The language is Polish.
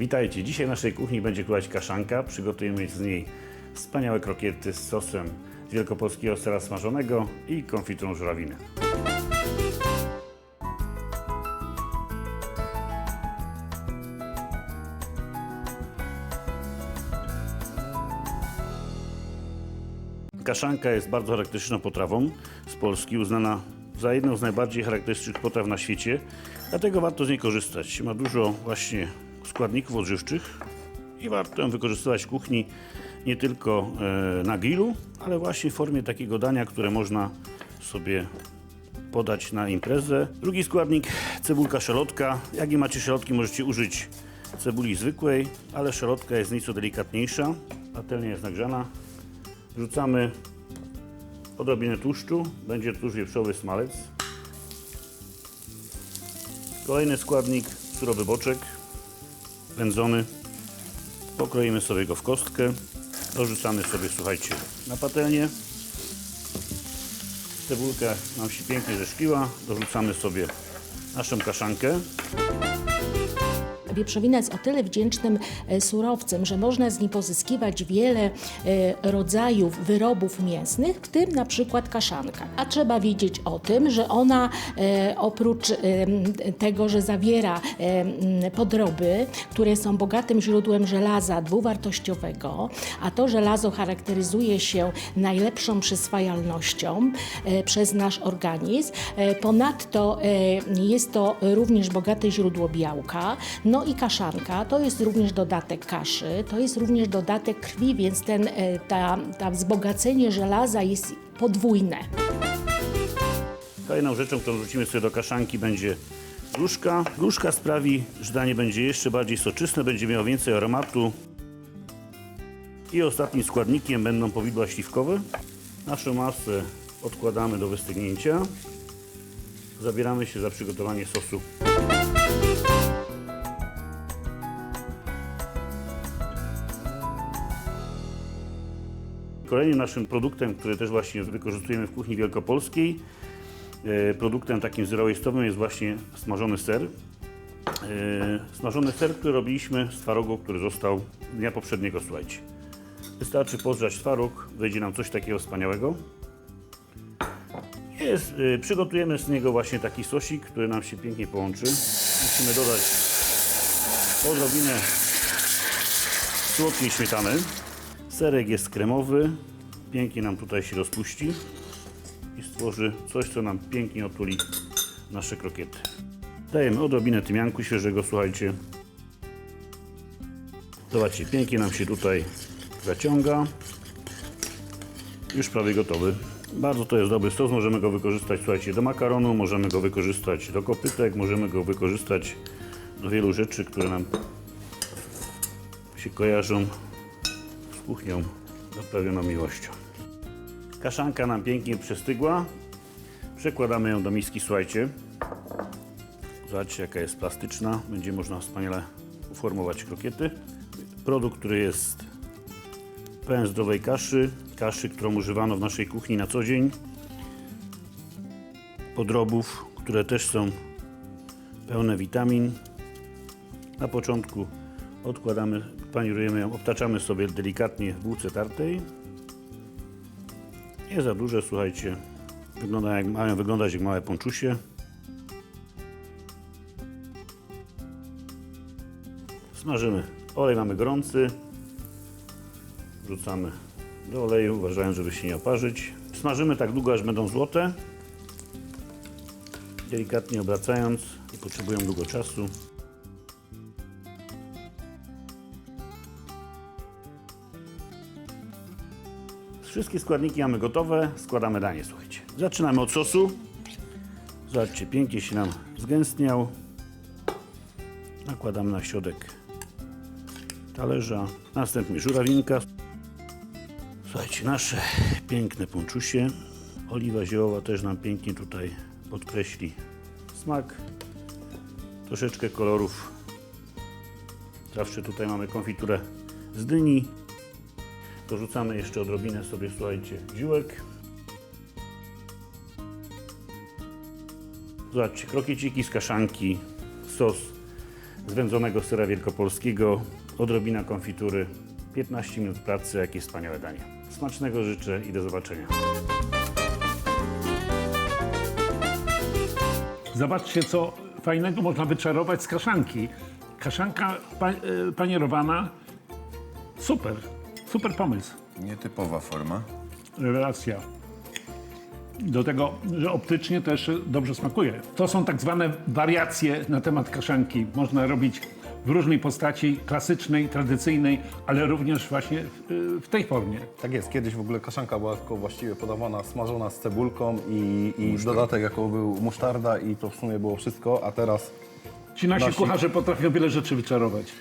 Witajcie, dzisiaj w naszej kuchni będzie królować kaszanka. Przygotujemy z niej wspaniałe krokiety z sosem z wielkopolskiego sera smażonego i konfiturą żurawiny. Kaszanka jest bardzo charakterystyczną potrawą z Polski, uznana za jedną z najbardziej charakterystycznych potraw na świecie, dlatego warto z niej korzystać. Ma dużo właśnie składników odżywczych i warto ją wykorzystywać w kuchni nie tylko e, na grillu, ale właśnie w formie takiego dania, które można sobie podać na imprezę. Drugi składnik cebulka szalotka. Jak nie macie szalotki, możecie użyć cebuli zwykłej, ale szalotka jest nieco delikatniejsza, patelnia jest nagrzana. Wrzucamy odrobinę tłuszczu, będzie tłuszcz wieprzowy smalec. Kolejny składnik, surowy boczek, wędzony. Pokroimy sobie go w kostkę. Dorzucamy sobie, słuchajcie, na patelnię. Cebulka nam się pięknie zeszkliła. Dorzucamy sobie naszą kaszankę. Wieprzowina jest o tyle wdzięcznym e, surowcem, że można z niej pozyskiwać wiele e, rodzajów wyrobów mięsnych, w tym na przykład kaszanka. A trzeba wiedzieć o tym, że ona e, oprócz tego, że zawiera podroby, które są bogatym źródłem żelaza dwuwartościowego, a to żelazo charakteryzuje się najlepszą przyswajalnością przez nasz organizm. Ponadto jest to również bogate źródło białka. No i kaszanka to jest również dodatek kaszy, to jest również dodatek krwi, więc ten, e, ta, ta wzbogacenie żelaza jest podwójne. Kolejną rzeczą, którą wrzucimy sobie do kaszanki będzie gruszka. Gruszka sprawi, że danie będzie jeszcze bardziej soczyste, będzie miało więcej aromatu. I ostatnim składnikiem będą powidła śliwkowe. Naszą masę odkładamy do wystygnięcia. Zabieramy się za przygotowanie sosu. Kolejnym naszym produktem, który też właśnie wykorzystujemy w kuchni wielkopolskiej, e, produktem takim zero-waste'owym jest właśnie smażony ser. E, Smażony ser, który robiliśmy z twarogu, który został dnia poprzedniego, słuchajcie. Wystarczy pozgrzać twaróg, wyjdzie nam coś takiego wspaniałego. Jest, e, przygotujemy z niego właśnie taki sosik, który nam się pięknie połączy. Musimy dodać odrobinę słodkiej śmietany. Serek jest kremowy, pięknie nam tutaj się rozpuści i stworzy coś, co nam pięknie otuli nasze krokiety. Dajemy odrobinę tymianku świeżego, słuchajcie. Zobaczcie, pięknie nam się tutaj zaciąga. Już prawie gotowy. Bardzo to jest dobry sos, możemy go wykorzystać, słuchajcie, do makaronu, możemy go wykorzystać do kopytek, możemy go wykorzystać do wielu rzeczy, które nam się kojarzą kuchnią zaprawioną miłością. Kaszanka nam pięknie przestygła. Przekładamy ją do miski, słuchajcie. Zobaczcie, jaka jest plastyczna. Będzie można wspaniale uformować krokiety. Produkt, który jest pełen zdrowej kaszy. Kaszy, którą używano w naszej kuchni na co dzień. Podrobów, które też są pełne witamin. Na początku odkładamy, panierujemy ją, obtaczamy sobie delikatnie w bułce tartej. Nie za duże, słuchajcie. Wygląda jak, mają wyglądać jak małe ponczusie. Smażymy. Olej mamy gorący. Wrzucamy do oleju, uważając, żeby się nie oparzyć. Smażymy tak długo, aż będą złote. Delikatnie obracając. Nie potrzebują długo czasu. Wszystkie składniki mamy gotowe, składamy danie, słuchajcie. Zaczynamy od sosu. Zobaczcie, pięknie się nam zgęstniał. Nakładamy na środek talerza. Następnie żurawinka. Słuchajcie, nasze piękne ponczusie. Oliwa ziołowa też nam pięknie tutaj podkreśli smak. Troszeczkę kolorów. Zawsze tutaj mamy konfiturę z dyni. Dorzucamy jeszcze odrobinę sobie, słuchajcie, ziółek. Zobaczcie, krokieciki z kaszanki, sos z wędzonego syra wielkopolskiego, odrobina konfitury, 15 minut pracy, jakie wspaniałe danie. Smacznego życzę i do zobaczenia. Zobaczcie, co fajnego można wyczarować z kaszanki. Kaszanka pa, e, panierowana, super, super pomysł, Nietypowa forma. rewelacja. Do tego, że optycznie też dobrze smakuje. To są tak zwane wariacje na temat kaszanki. Można robić w różnej postaci, klasycznej, tradycyjnej, ale również właśnie w, w tej formie. Tak jest, kiedyś w ogóle kaszanka była tylko właściwie podawana smażona z cebulką i, i dodatek jako był musztarda i to w sumie było wszystko, a teraz Ci nasi Nasi- kucharze potrafią wiele rzeczy wyczarować.